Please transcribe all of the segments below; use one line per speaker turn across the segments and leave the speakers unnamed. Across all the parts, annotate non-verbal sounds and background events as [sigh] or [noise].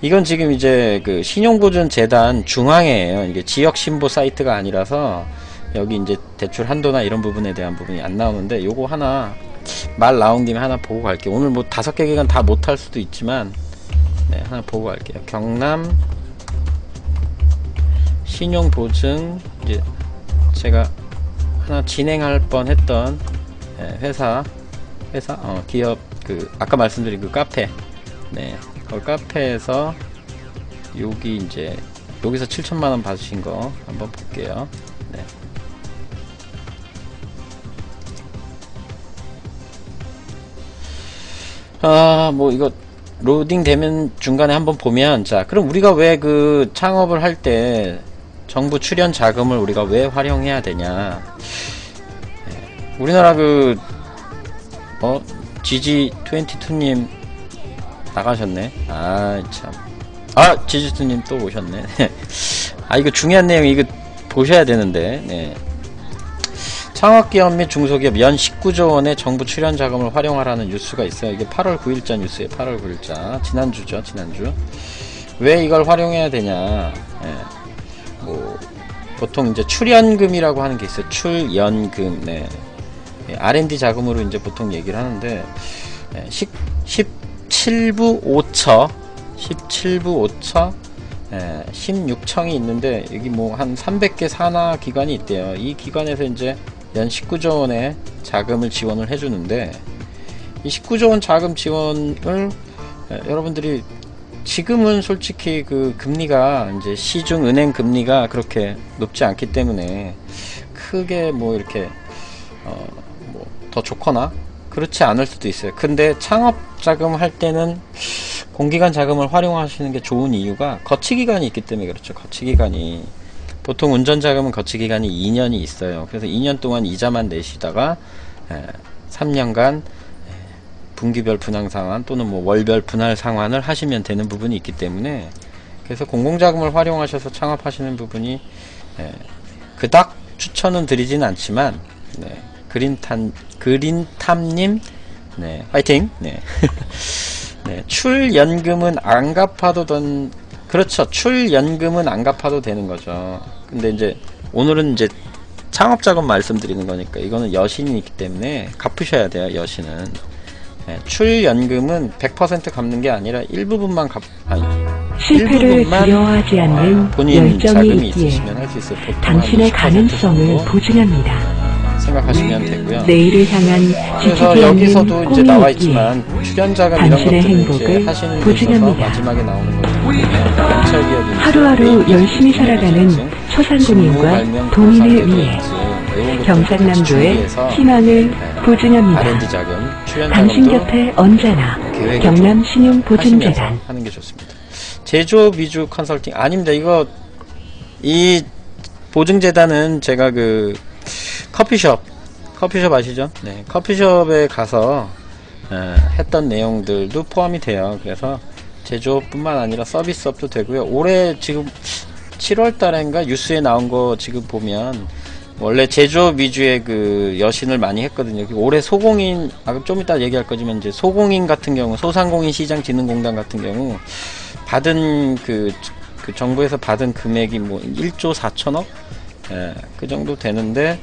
이건 지금 이제 그 신용보증 재단 중앙에요. 이게 지역 신보 사이트가 아니라서 여기 이제 대출 한도나 이런 부분에 대한 부분이 안 나오는데 요거 하나 말 나온 김에 하나 보고 갈게요. 오늘 뭐 다섯 개 기간 다 못할 수도 있지만 네, 하나 보고 갈게요. 경남 신용보증 이제 제가 하나 진행할 뻔 했던 예, 회사 회사 어, 기업 그 아까 말씀드린 그 카페 네, 그 카페에서 여기 이제 여기서 7천만 원 받으신 거 한번 볼게요. 네. 아, 뭐 이거 로딩 되면 중간에 한번 보면 자, 그럼 우리가 왜 그 창업을 할 때 정부 출연 자금을 우리가 왜 활용해야 되냐? 예, 우리나라 그 어, GG22님 나가셨네. 아, 참. 아, GG22님 또 오셨네. [laughs] 아, 이거 중요한 내용 이거 보셔야 되는데. 네. 창업기업 및 중소기업 연 19조 원의 정부 출연 자금을 활용하라는 뉴스가 있어요. 이게 8월 9일자 뉴스예요. 8월 9일자. 지난주죠, 지난주. 왜 이걸 활용해야 되냐. 예. 뭐, 보통 이제 출연금이라고 하는 게 있어요. 출연금. 네. 예, R&D 자금으로 이제 보통 얘기를 하는데, 예, 10, 17부 5처, 17부 5처, 예, 16청이 있는데, 여기 뭐 한 300개 산하 기관이 있대요. 이 기관에서 이제 연 19조 원의 자금을 지원을 해주는데, 이 19조 원 자금 지원을 예, 여러분들이 지금은 솔직히 그 금리가 이제 시중 은행 금리가 그렇게 높지 않기 때문에 크게 뭐 이렇게 어 뭐 더 좋거나 그렇지 않을 수도 있어요. 근데 창업 자금 할 때는 공기관 자금을 활용하시는 게 좋은 이유가 거치 기간이 있기 때문에 그렇죠. 거치 기간이 보통 운전 자금은 거치 기간이 2년이 있어요. 그래서 2년 동안 이자만 내시다가 에, 3년간 분기별 분할 상환 또는 뭐 월별 분할 상환을 하시면 되는 부분이 있기 때문에 그래서 공공자금을 활용하셔서 창업하시는 부분이 예, 그닥 추천은 드리진 않지만 네, 그린탄 그린탐님? 네 화이팅! 네, [laughs] 네 출연금은 안 갚아도 던 그렇죠. 출연금은 안 갚아도 되는 거죠. 근데 이제 오늘은 이제 창업자금 말씀드리는 거니까 이거는 여신이 있기 때문에 갚으셔야 돼요 여신은. 예, 출연금은 100% 갚는 게 아니라 일부분만 갚, 아니,
실패를 두려워하지 않는
본인
열정이
자금이
있기에
있으시면 할수 있어요. 보통
당신의
한20%
가능성을 보증합니다.
생각하시면 되고요.
내일을 향한
그래서 여기서도 이제 나와 있지만 출연자금 이런 것들을 이제
행복을
하시는 데 있어서
보증합니다.
마지막에 나오는 벤처 기업인지
하루하루
개인인지
열심히 살아가는 소상공인과 도민을 위해 경상남도의 희망을
네,
보증합니다.
R&D 자금,
당신
출연자금도
곁에 언제나 경남 신용보증재단
하는 게 좋습니다. 제조업 위주 컨설팅 아닙니다. 이거 이 보증재단은 제가 그 커피숍 커피숍 아시죠? 네, 커피숍에 가서 에, 했던 내용들도 포함이 돼요. 그래서 제조업뿐만 아니라 서비스업도 되고요. 올해 지금 7월 달인가 뉴스에 나온 거 지금 보면 원래 제조업 위주의 그 여신을 많이 했거든요. 올해 소공인, 아, 좀 이따 얘기할 거지만 이제 소공인 같은 경우, 소상공인 시장 진흥공단 같은 경우 받은 그, 그 정부에서 받은 금액이 뭐 1조 4천억? 예, 그 정도 되는데,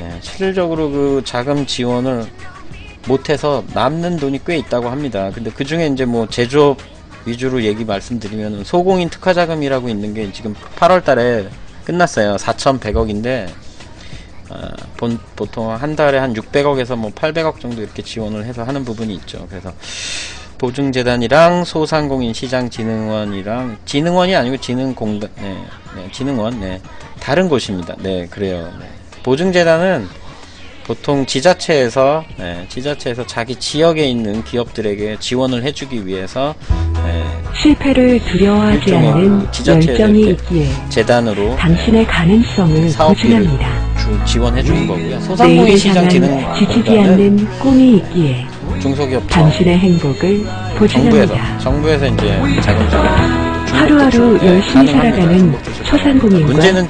예, 실질적으로 그 자금 지원을 못해서 남는 돈이 꽤 있다고 합니다. 근데 그 중에 이제 뭐 제조업 위주로 얘기 말씀드리면 소공인 특화 자금이라고 있는 게 지금 8월 달에 끝났어요. 4,100억인데, 어, 본, 보통 한 달에 한 600억에서 뭐 800억 정도 이렇게 지원을 해서 하는 부분이 있죠. 그래서 보증재단이랑 소상공인 시장진흥원이랑 진흥원이 아니고 진흥공단, 네, 네, 진흥원, 네, 다른 곳입니다. 네, 그래요. 네. 보증재단은 보통 지자체에서 네, 지자체에서 자기 지역에 있는 기업들에게 지원을 해주기 위해서 네,
실패를 두려워하지 않는 열정이 있기에
재단으로
당신의 가능성을 보증합니다.
주, 지원해 주는 거고요. 소상공인 시장 진흥
지치지 않는 꿈이 있기에
중소기업
당신의 행복을
정부에서
보증합니다.
정부에서 이제 자금 지원
하루하루
네,
열심히. 살아가는 소상공인과
문제는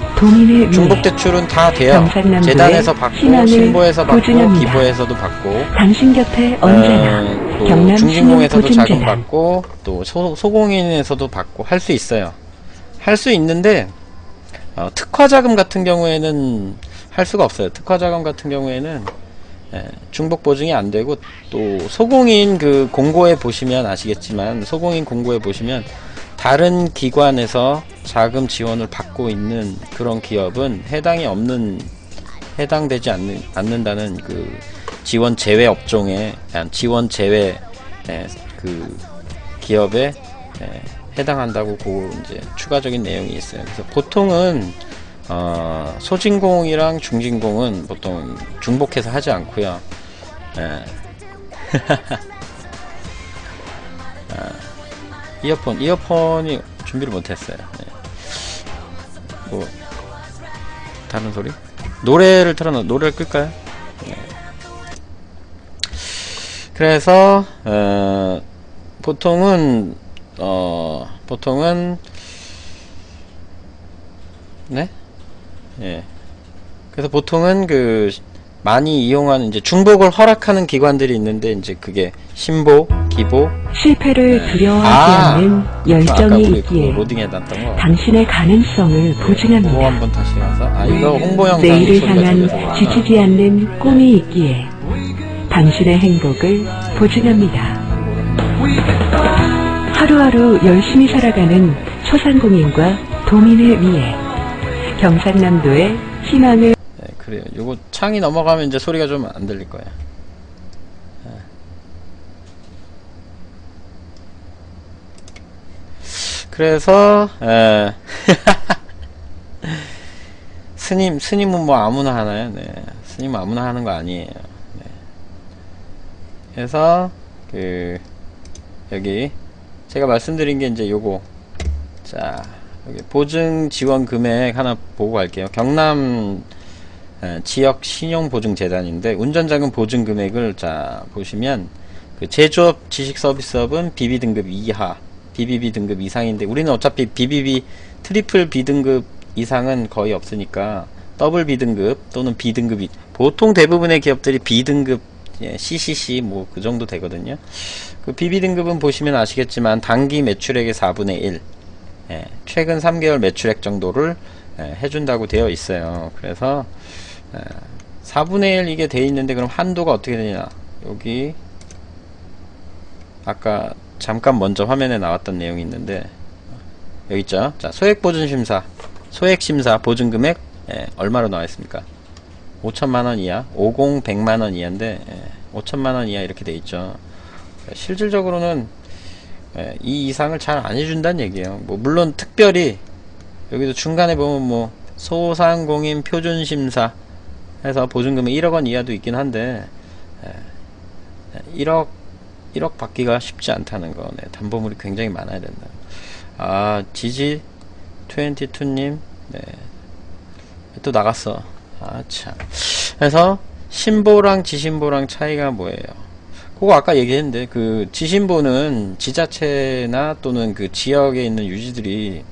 위해
중복 대출은 다 돼요. 재단에서 받고 신보에서 받고
보증합니다.
기부에서도 받고
당신 곁에 언제나
어, 또
경남
중진공에서도 자금. 받고 또 소, 소공인에서도 받고 할 수 있어요. 할 수 있는데 어, 특화 자금 같은 경우에는 할 수가 없어요. 특화 자금 같은 경우에는 예, 중복 보증이 안 되고 또 소공인 그 공고에 보시면 아시겠지만 소공인 공고에 보시면 다른 기관에서 자금 지원을 받고 있는 그런 기업은 해당이 없는 해당되지 않는, 않는다는 그 지원 제외 업종에 지원 제외 예, 그 기업에 예, 해당한다고 그 이제 추가적인 내용이 있어요. 그래서 보통은 어, 소진공이랑 중진공은 보통 중복해서 하지 않고요. 예. [laughs] 아, 이어폰 이어폰이 준비를 못했어요. 네. 뭐 다른 소리? 노래를 틀어놓 노래를 끌까요? 네. 그래서 어, 보통은 어 보통은 네? 예. 그래서 보통은 그 많이 이용하는 이제 중복을 허락하는 기관들이 있는데 이제 그게 신보, 기보,
실패를
네.
두려워하지
아!
않는 열정이 있기에. 당신의 가능성을
그거
보증합니다.
한번 다시 가서 아 이거 홍보 영상
내일을 향한. 지치지 않는 꿈이 있기에 당신의 행복을 보증합니다. 하루하루 열심히 살아가는 소상공인과 도민을 위해 경상남도의 희망을
네, 그래요. 요거 창이 넘어가면 이제 소리가 좀 안 들릴 거예요. 네. 그래서 에, [laughs] 스님 스님은 뭐 아무나 하나요? 네. 스님은 아무나 하는 거 아니에요. 네. 그래서 그 여기 제가 말씀드린 게 이제 요거 자 여기 보증 지원 금액 하나 보고 갈게요. 경남 에, 지역 신용보증재단인데 운전자금 보증 금액을 자 보시면 그 제조업 지식서비스업은 BB 등급 이하, BBB 등급 이상인데 우리는 어차피 BBB 트리플 B 등급 이상은 거의 없으니까 더블 B 등급 또는 B 등급이 보통 대부분의 기업들이 B 등급 예, CCC 뭐 그 정도 되거든요. 그 BB 등급은 보시면 아시겠지만 단기 매출액의 4분의 1, 예, 최근 3개월 매출액 정도를 예, 해준다고 되어 있어요. 그래서 예, 4분의 1 이게 돼 있는데 그럼 한도가 어떻게 되냐? 여기 아까 잠깐 먼저 화면에 나왔던 내용이 있는데 여기 있죠. 자, 소액 보증 심사, 소액 심사 보증 금액 예, 얼마로 나와 있습니까? 5천만 원 이하, 50, 100만 원 이하인데 예, 5천만 원 이하 이렇게 돼 있죠. 실질적으로는 예, 이 이상을 잘 안 해준다는 얘기예요. 뭐 물론 특별히 여기도 중간에 보면 뭐 소상공인 표준 심사 해서 보증금이 1억 원 이하도 있긴 한데 예, 1억 1억 받기가 쉽지 않다는 거. 네, 담보물이 굉장히 많아야 된다. 아 지지 22님 네. 또 나갔어. 아 참. 그래서 신보랑 지신보랑 차이가 뭐예요? 그거 아까 얘기했는데 그 지신보는 지자체나 또는 그 지역에 있는 유지들이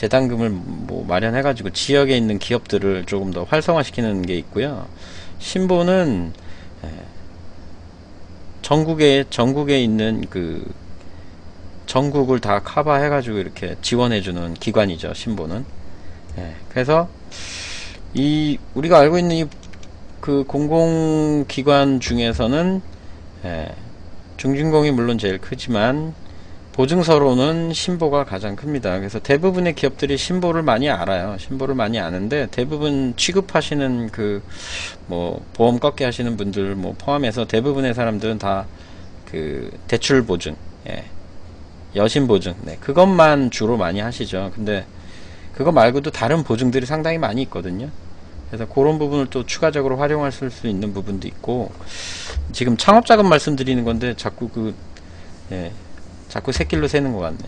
재단금을 뭐 마련해가지고 지역에 있는 기업들을 조금 더 활성화시키는 게 있고요. 신보는 에, 전국에 전국에 있는 그 전국을 다 커버해가지고 이렇게 지원해주는 기관이죠. 신보는. 예, 그래서 이 우리가 알고 있는 이 그 공공기관 중에서는 예, 중진공이 물론 제일 크지만 보증서로는 신보가 가장 큽니다. 그래서 대부분의 기업들이 신보를 많이 알아요. 신보를 많이 아는데 대부분 취급하시는 그 뭐 보험 꺾게 하시는 분들 뭐 포함해서 대부분의 사람들은 다 그 대출 보증, 예, 여신 보증, 네, 그것만 주로 많이 하시죠. 근데 그거 말고도 다른 보증들이 상당히 많이 있거든요. 그래서 그런 부분을 또 추가적으로 활용할 수 있는 부분도 있고 지금 창업자금 말씀드리는 건데 자꾸 그 예, 자꾸 새길로 새는 것 같네.